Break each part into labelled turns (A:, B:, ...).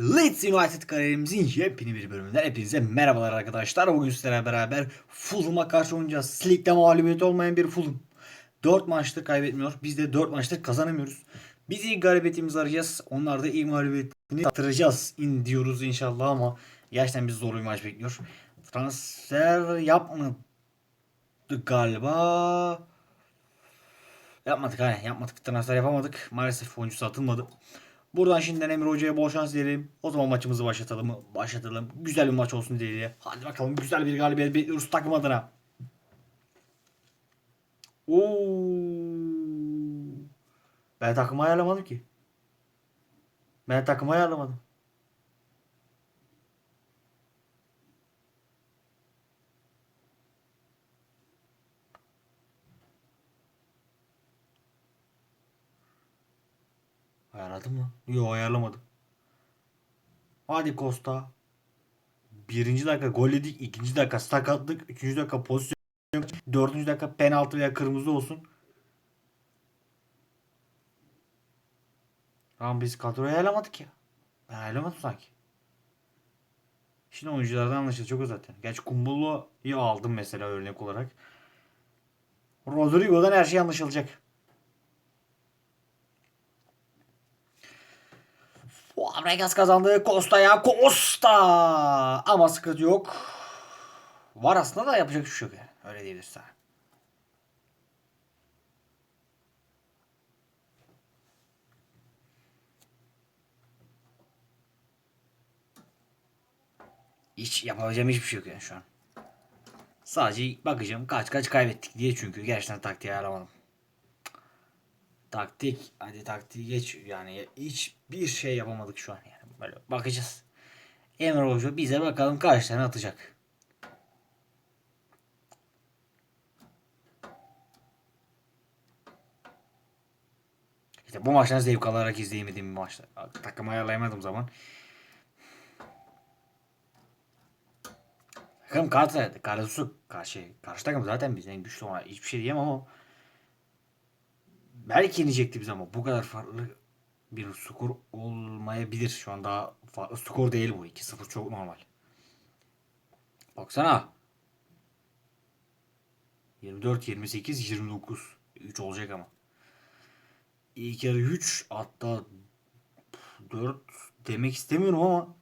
A: Leeds United kariyerimizin yepyeni bir bölümünden hepinize merhabalar arkadaşlar. Bugün sizlerle beraber Fulham'a karşı oynayacağız. Ligde mağlubiyeti olmayan bir Fulham. 4 maçtır kaybetmiyor. Biz de 4 maçtır kazanamıyoruz. Biz ilk galibiyetimizi arayacağız. Onlar da ilk mağlubiyetini attıracağız in diyoruz inşallah ama gerçekten bizi zor bir maç bekliyor. Transfer yapmadık galiba. Yapmadık hani yapmadık. Transfer yapamadık. Maalesef oyuncu satılmadı. Buradan şimdiden Emre Hoca'ya bol şans dilerim. O zaman maçımızı başlatalım mı? Başlatalım. Güzel bir maç olsun diye. Hadi bakalım güzel bir galibiyet bekliyoruz takım adına. Oo. Ben takımı ayarlamadım ki. Ben takımı ayarlamadım. Ayarladım mı? Yok ayarlamadım. Hadi Costa. Birinci dakika gol yedik. ikinci dakika sakatlık. Üçüncü dakika pozisyon. Dördüncü dakika penaltı veya kırmızı olsun. Ama biz kadroyu ayarlamadık ya. Ben ayarlamadım sanki. Şimdi oyunculardan anlaşılacak o zaten. Gerçi Kumbulu'yu aldım mesela örnek olarak. Rodrigo'dan her şey anlaşılacak. Fabregas kazandı. Costa'ya Costa. Ama sıkıntı yok. Var aslında da yapacak bir şey yok yani. Öyle diyebiliriz sana. Hiç yapabileceğim hiçbir şey yok yani şu an. Sadece bakacağım kaç kaç kaybettik diye çünkü gerçekten taktiği ayarlamadım. Taktik hadi taktiği geç yani hiçbir şey yapamadık şu an yani böyle bakacağız. Emre Hoca bize bakalım kaç tane atacak. İşte bu maçtan zevk alarak izleyemediğim bir maçta. Takımı ayarlayamadığım zaman. Takım kartı, karısı karşı, karşı takım zaten bizden güçlü ona hiçbir şey diyemem ama belki yenecekti biz ama bu kadar farklı bir skor olmayabilir. Şu an daha farklı skor değil bu. 2-0 çok normal. Baksana. 24, 28, 29. 3 olacak ama. İlk yarı 3 hatta 4 demek istemiyorum ama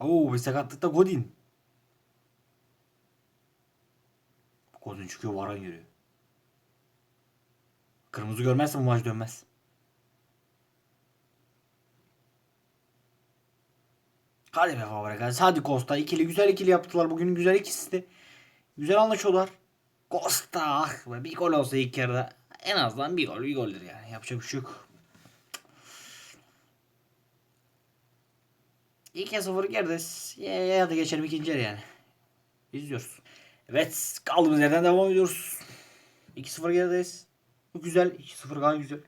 A: Oo bir sakatlıkta Godin. Godin çıkıyor Varan yürüyor. Kırmızı görmezse bu maç dönmez. Hadi be Fabregas. Hadi Costa. ikili güzel ikili yaptılar. Bugün güzel ikisi de. Güzel anlaşıyorlar. Costa. Ah be, bir gol olsa ilk yarıda. En azından bir gol bir goldür yani. Yapacak bir şey yok. 2-0 gerideyiz. Ya, ya da geçelim ikinci yarı yani. İzliyoruz. Evet kaldığımız yerden devam ediyoruz. 2-0 gerideyiz. Bu güzel. 2-0 gayet güzel.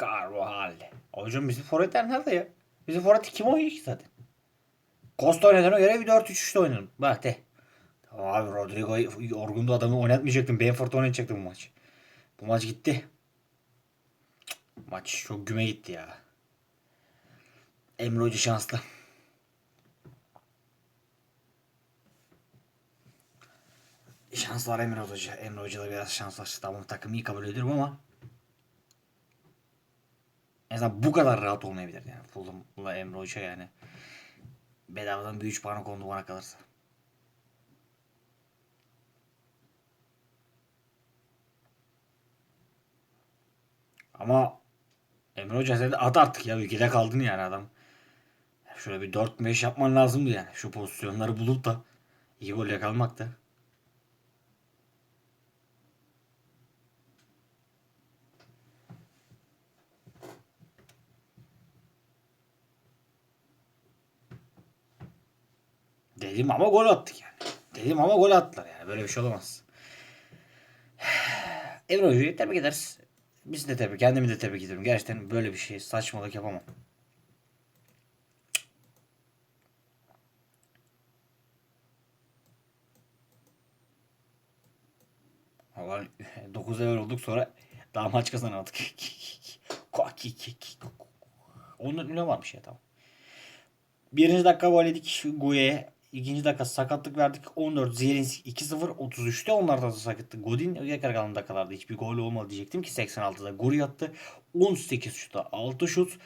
A: Carvajal. Hocam bizim forvetler nerede ya? Bizim forvet kim oynuyor ki zaten? Costa oynadığına göre bir 4-3-3'te oynayalım. Bak de. Abi Rodrigo yorgundu adamı oynatmayacaktım. Benford oynatacaktım bu maç. Bu maç gitti. Maç çok güme gitti ya. Emre Hoca şanslı. Şanslar Emre Hoca. Emre Hoca da biraz şanslar. Tamam takımı iyi kabul ediyorum ama en azından bu kadar rahat olmayabilir yani. Fulham'la Emre Hoca yani. Bedavadan bir 3 puanı kondu bana kalırsa. Ama Emre Hoca sen at artık ya ülkede kaldın yani adam. Şöyle bir 4-5 yapman lazımdı yani. Şu pozisyonları bulup da iyi gol yakalamak da. Dedim ama gol attık yani. Dedim ama gol attılar yani. Böyle bir şey olamaz. Emre Hoca'yı tebrik ederiz. Biz de tebrik, kendimi de tebrik ediyorum. Gerçekten böyle bir şey saçmalık yapamam. 9 evvel olduk sonra daha maç kazanamadık. Onun ne varmış ya tamam. Birinci dakika gol yedik Guye'ye. İkinci dakika sakatlık verdik. 14 Zielinski 2-0. 33'te onlarda da sakatlık. Godin yakar kalan dakikalarda hiçbir gol olmadı diyecektim ki 86'da gol attı. 18 şuta 6 şut.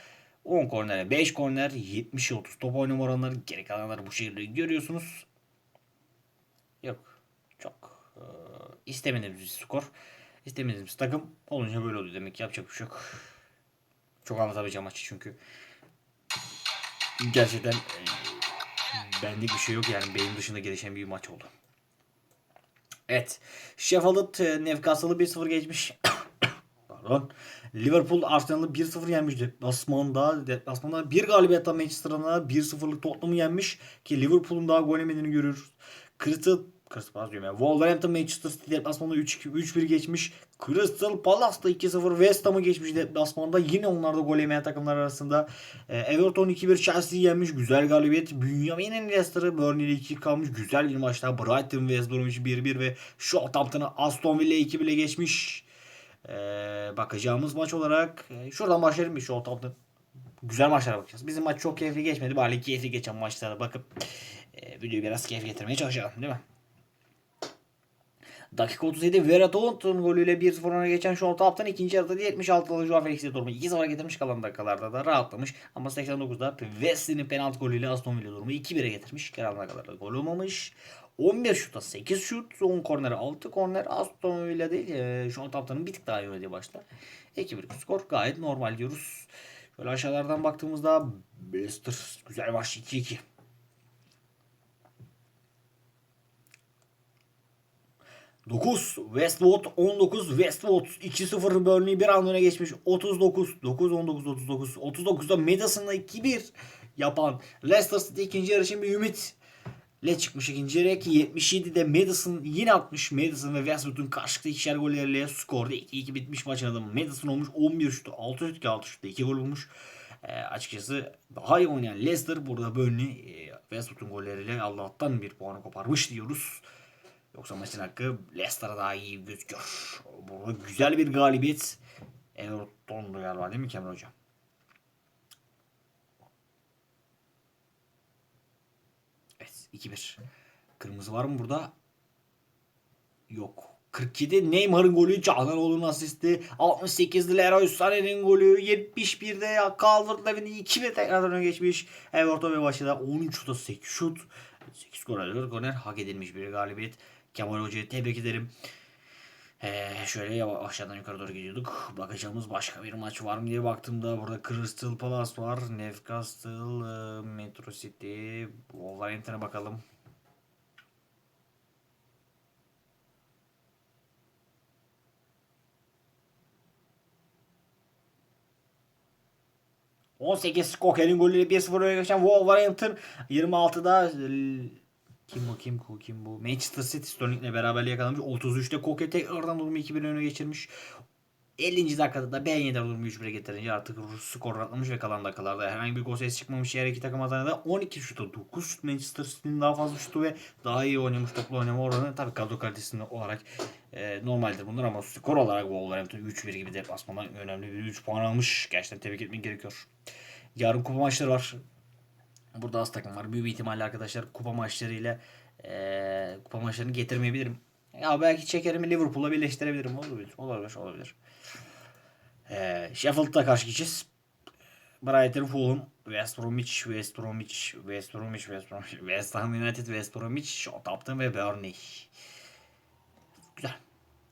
A: 10 kornere 5 korner 70'e 30 top oynama oranları geri kalanları bu şekilde görüyorsunuz. Yok. Çok e, istemediğimiz bir skor. İstemediğimiz takım olunca böyle oluyor demek ki yapacak bir şey yok. Çok anlatamayacağım maçı çünkü. Gerçekten e, bir şey yok yani benim dışında gelişen bir maç oldu. Evet. Sheffield e, Newcastle'ı 1-0 geçmiş. Pardon. Liverpool Arsenal'ı 1-0 yenmiş deplasmanda. Deplasmanda bir galibiyetle Manchester'ına 1-0'lık Tottenham'ı yenmiş. Ki Liverpool'un daha gol yemediğini görüyoruz. Crystal Crystal Palace diyorum ya. Wolverhampton Manchester City deplasmanda 3-2 3-1 geçmiş. Crystal Palace'da 2-0 West Ham'ı geçmiş deplasmanda. Yine onlar da gol yemeyen takımlar arasında. Ee, Everton 2-1 Chelsea'yi yenmiş. Güzel galibiyet. Bünyamin'in Leicester'ı Burnley'de 2 kalmış. Güzel bir maçta. Brighton West Bromwich 1-1 ve Southampton'ı Aston Villa 2-1'e geçmiş. Ee, bakacağımız maç olarak e, şuradan başlayalım bir Southampton. Güzel maçlara bakacağız. Bizim maç çok keyifli geçmedi. Bari keyifli geçen maçlara bakıp e, videoyu biraz keyif getirmeye çalışalım değil mi? Dakika 37 Veratont'un golüyle 1-0 öne geçen Southampton ikinci yarıda 76'lı Joao Felix'i durumu 2-0 getirmiş kalan dakikalarda da rahatlamış. Ama 89'da Wesley'nin penaltı golüyle Aston Villa durumu 2-1'e getirmiş. Kalan dakikalarda gol olmamış. 11 şuta 8 şut, 10 kornere 6 korner. Aston Villa değil, e, Southampton'ın bir tık daha iyi oynadığı başta. 2-1 skor gayet normal diyoruz. Şöyle aşağılardan baktığımızda Leicester güzel maç 2-2. Dokuz Westwood 19 Westwood 2-0 Burnley bir an öne geçmiş 39 9 19 39 39'da Madison'la 2-1 yapan Leicester City ikinci yarı için bir ümit le çıkmış ikinci yarıya ki 77'de Madison yine atmış. Madison ve Westwood'un karşılıklı ikişer golleriyle skorda 2-2 bitmiş maçın adamı. Madison olmuş 11 şutu 6 şut 6 şutta 2 gol bulmuş. E, açıkçası daha iyi oynayan Leicester burada Burnley e, Westwood'un golleriyle Allah'tan bir puanı koparmış diyoruz. Yoksa maçın hakkı Leicester'a daha iyi gözüküyor. Burada güzel bir galibiyet. Everton'du galiba değil mi Kemal Hocam? Evet 2-1. Kırmızı var mı burada? Yok. 47 Neymar'ın golü, Cananoğlu'nun asisti, 68'de Leroy Sané'nin golü, 71'de ya Calvert-Lewin'i 2 ve tekrardan öne geçmiş. Everton ve başında 13 şuta 8 şut. 8 gol alıyor. Goner hak edilmiş bir galibiyet. Kemal Hoca'yı tebrik ederim. Ee, şöyle aşağıdan yukarı doğru gidiyorduk. Bakacağımız başka bir maç var mı diye baktığımda burada Crystal Palace var. Newcastle, e, Metro City, Wolverhampton'a bakalım. ...18 Koke'nin golüyle 1-0 öne geçen Wolverhampton... ...26'da... Kim bu kim bu kim bu? Manchester City Sterling'le beraberliği yakalamış. 33'te Koke tekrardan durumu 2-1 öne geçirmiş. 50. dakikada da Ben Yedder durumu 3-1'e getirince artık skor rahatlamış ve kalan dakikalarda herhangi bir gol ses çıkmamış yer iki takım adına da 12 şuta 9 şut Manchester City'nin daha fazla şutu ve daha iyi oynamış toplu oynama oranı tabii kadro kalitesinde olarak e, normaldir bunlar ama skor olarak Wolverhampton 3-1 gibi deplasmandan önemli bir 3 puan almış. Gerçekten tebrik etmek gerekiyor. Yarın kupa maçları var. Burada az takım var. Büyük ihtimalle arkadaşlar kupa maçlarıyla e, kupa maçlarını getirmeyebilirim. Ya belki çekerim Liverpool'la birleştirebilirim. Olabilir. Olabilir. Olabilir. E, Sheffield'da karşı gideceğiz. Brighton, Fulham, West Bromwich, West Bromwich, West Bromwich, West Bromwich, West Ham United, West Bromwich, Southampton ve Burnley. Güzel.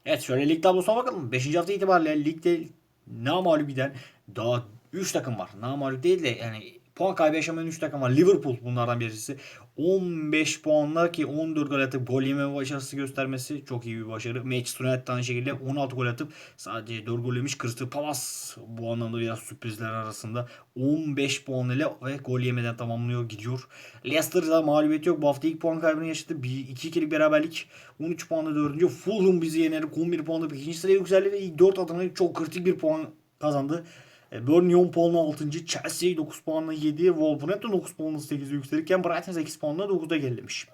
A: Evet şöyle lig tablosuna bakalım. 5. hafta itibariyle ligde namalip giden daha 3 takım var. Namalip değil de yani puan kaybı yaşamayan 3 takım var. Liverpool bunlardan birisi. 15 puanla ki 14 gol atıp gol yeme başarısı göstermesi çok iyi bir başarı. Manchester United aynı şekilde 16 gol atıp sadece 4 gol yemiş. Crystal Palace bu anlamda biraz sürprizler arasında 15 puan ile ve gol yemeden tamamlıyor gidiyor. Leicester'da mağlubiyet yok. Bu hafta ilk puan kaybını yaşadı. 2-2'lik beraberlik. 13 puanla 4. Fulham bizi yenerek 11 puanla 2. sıraya yükseldi ve ilk 4 adına çok kritik bir puan kazandı. E, Burnley 10 puanla 6. Chelsea 9 puanla 7. Wolverhampton 9 puanla 8'e yükselirken Brighton 8 puanla 9'da gerilemiş.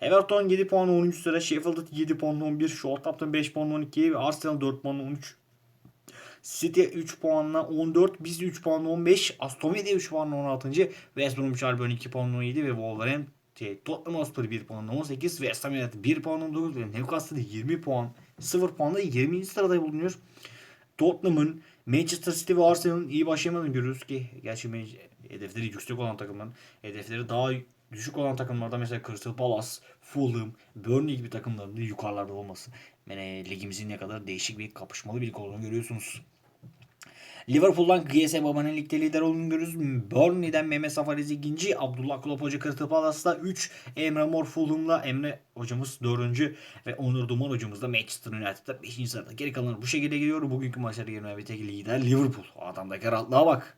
A: Everton 7 puan 13 sıra. Sheffield 7 puan 11. Southampton 5 puan 12. Ve Arsenal 4 puan 13. City 3 puanla 14. Biz 3 puanla 15. Aston Villa 3 puanla 16. West Bromwich Albion 2 puanla 17 ve Wolverhampton Tottenham Hotspur 1 puanla 18. West Ham United 1 puanla 19 ve Newcastle 20 puan 0 puanla 20. sırada bulunuyor. Tottenham'ın Manchester City ve Arsenal'ın iyi başlayamadığını görüyoruz ki gerçi hedefleri yüksek olan takımların hedefleri daha düşük olan takımlarda mesela Crystal Palace, Fulham, Burnley gibi takımların da yukarılarda olması. Yani ligimizin ne kadar değişik bir kapışmalı bir lig olduğunu görüyorsunuz. Liverpool'dan GS Baba'nın ligde lider olduğunu görüyoruz. Burnley'den Mehmet Safariz ikinci. Abdullah Kulop Hoca Crystal Palace'da 3. Emre Mor Fulham'la Emre hocamız 4. Ve Onur Duman hocamız da Manchester United'da 5. sırada. Geri kalanlar bu şekilde geliyor. Bugünkü maçlara girmeye bir tek lider Liverpool. O adamdaki rahatlığa bak.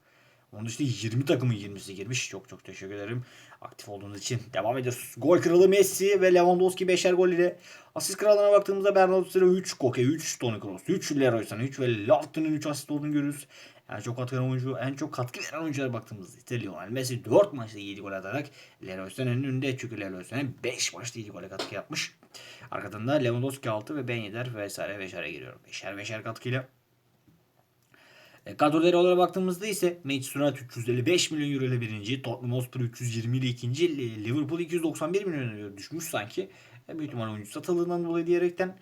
A: Onun dışında 20 takımın 20'si girmiş. Çok çok teşekkür ederim. Aktif olduğunuz için. Devam ediyoruz. Gol kralı Messi ve Lewandowski 5'er gol ile. Asist kralına baktığımızda Bernardo Silva 3, Koke 3, Toni Kroos 3, Leroy Sané 3 ve Lofton'un 3 asist olduğunu görüyoruz. En çok katkı oyuncu, en çok katkı veren oyunculara baktığımızda ise Lionel Messi 4 maçta 7 gol atarak Leroy Sané'nin önünde. Çünkü Leroy Sané 5 maçta 7 gole katkı yapmış. Arkadan da Lewandowski 6 ve Ben Yedder vesaire beşere giriyor. Beşer beşer katkıyla. E, Kadro olarak baktığımızda ise Manchester United 355 milyon euro ile birinci, Tottenham Hotspur 320 ile ikinci, Liverpool 291 milyon euro düşmüş sanki. E, büyük ihtimalle oyuncu satıldığından dolayı diyerekten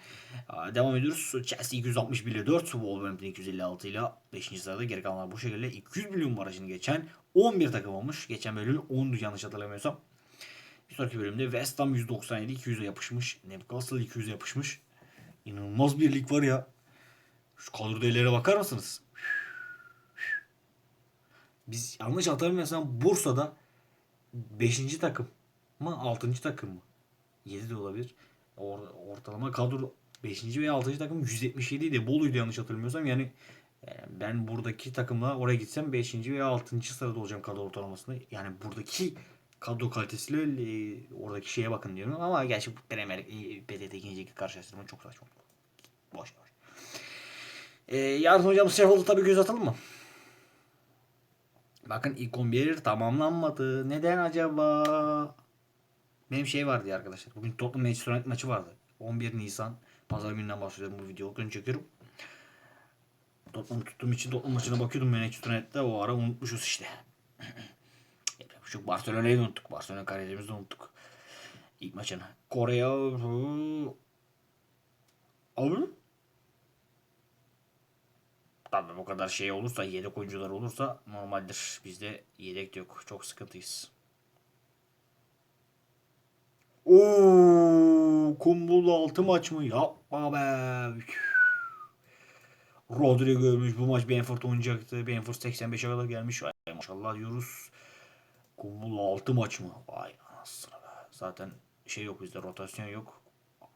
A: Aa, devam ediyoruz. Chelsea 261 ile 4, Wolverhampton 256 ile 5. sırada geri kalanlar bu şekilde 200 milyon barajını geçen 11 takım olmuş. Geçen bölüm 10'du yanlış hatırlamıyorsam. Bir sonraki bölümde West Ham 197 200'e yapışmış. Newcastle 200'e yapışmış. İnanılmaz bir lig var ya. Şu kadro değerlere bakar mısınız? Biz yanlış hatırlamıyorsam Bursa'da 5. takım mı 6. takım mı? 7 de olabilir. Or, ortalama kadro 5. veya 6. takım 177 idi. Bolu'ydu yanlış hatırlamıyorsam. Yani e, ben buradaki takımla oraya gitsem 5. veya 6. sırada olacağım kadro ortalamasında. Yani buradaki kadro kalitesiyle e, oradaki şeye bakın diyorum. Ama gerçi bu Premier e, PTT ikinci karşılaştırma çok saçma. Boş ver. E, yarın hocam Sheffield'a tabii göz atalım mı? Bakın ilk 11 tamamlanmadı. Neden acaba? Benim şey vardı ya arkadaşlar. Bugün Tottenham Manchester United maçı vardı. 11 Nisan. Pazar gününden bahsediyorum bu videoyu. Gün çekiyorum. Tottenham tuttuğum için Tottenham maçına bakıyordum Manchester United'da. O ara unutmuşuz işte. Şu Barcelona'yı da unuttuk. Barcelona kalecimizi de unuttuk. İlk maçını. Kore'ye... Abi? Tabii bu kadar şey olursa, yedek oyuncular olursa normaldir. Bizde yedek de yok. Çok sıkıntıyız. Oo, Kumbul'da 6 maç mı? Yapma be. Rodrigo ölmüş. Bu maç Benford oynayacaktı. Benford 85'e kadar gelmiş. Vay maşallah diyoruz. Kumbul'da 6 maç mı? Vay anasını be. Zaten şey yok bizde rotasyon yok.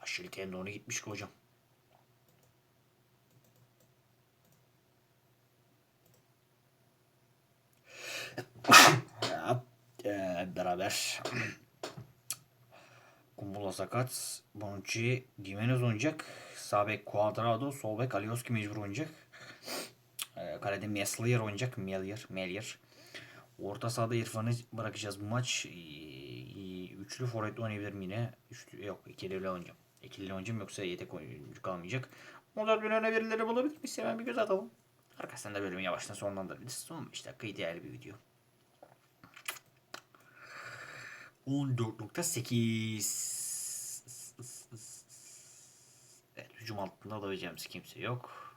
A: Aşil tendonu gitmiş ki hocam. Eee, beraber. Kumbula sakat. Bonucci Gimenez oynayacak. Sağ bek Cuadrado. Sol bek Alioski mecbur oynayacak. Ee, kalede Meslier oynayacak. Melier. Melier. Orta sahada İrfan'ı bırakacağız bu maç. Üçlü forvet oynayabilirim yine. Üçlü, yok ikiliyle oynayacağım. İkiliyle oynayacağım yoksa yedek oyuncu kalmayacak. Modern öne birileri bulabilir miyiz? Hemen bir göz atalım. Arkasından da bölümü yavaştan sonlandırabiliriz. Son 15 dakika ideal bir video. 14.8 Evet hücum altında alabileceğimiz kimse yok.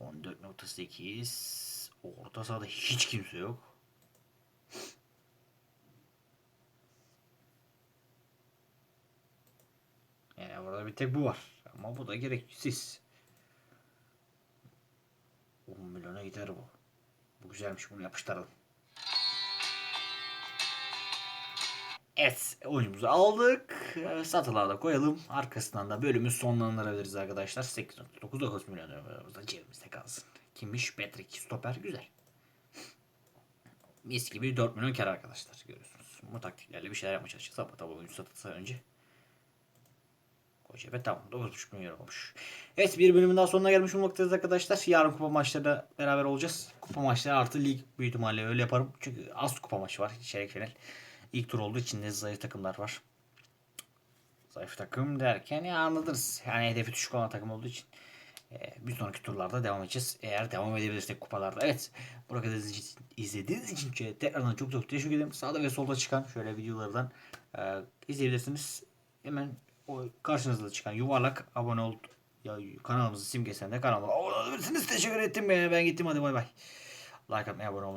A: 14.8 Orta sahada hiç kimse yok. Yani burada bir tek bu var. Ama bu da gereksiz. 10 milyona gider bu. Bu güzelmiş bunu yapıştıralım. Evet oyunumuzu aldık. Ee, Satılığa da koyalım. Arkasından da bölümü sonlandırabiliriz arkadaşlar. 8.9 milyon euromuz cebimizde kalsın. Kimmiş? Patrick Stopper. Güzel. Mis gibi 4 milyon kar arkadaşlar. Görüyorsunuz. Bu taktiklerle bir şeyler yapmaya çalışacağız. Ama tabii oyuncu satılsa önce. Koca be tamam 9.5 milyon olmuş. Evet bir bölümün daha sonuna gelmiş bulmaktayız arkadaşlar. Yarın kupa maçlarında beraber olacağız. Kupa maçları artı lig büyük ihtimalle öyle yaparım. Çünkü az kupa maçı var. Çeyrek final. İlk tur olduğu için de zayıf takımlar var. Zayıf takım derken ya anladınız. Yani hedefi düşük olan takım olduğu için. Ee, bir sonraki turlarda devam edeceğiz. Eğer devam edebilirsek kupalarda. Evet. Buraya kadar izlediğiniz için, tekrardan çok çok teşekkür ederim. Sağda ve solda çıkan şöyle videolardan e, izleyebilirsiniz. Hemen o karşınızda çıkan yuvarlak abone ol ya kanalımızın simgesinden de kanalıma abone olabilirsiniz. Teşekkür ettim. Ben, ben gittim hadi bay bay. Like atmayı abone olmayı.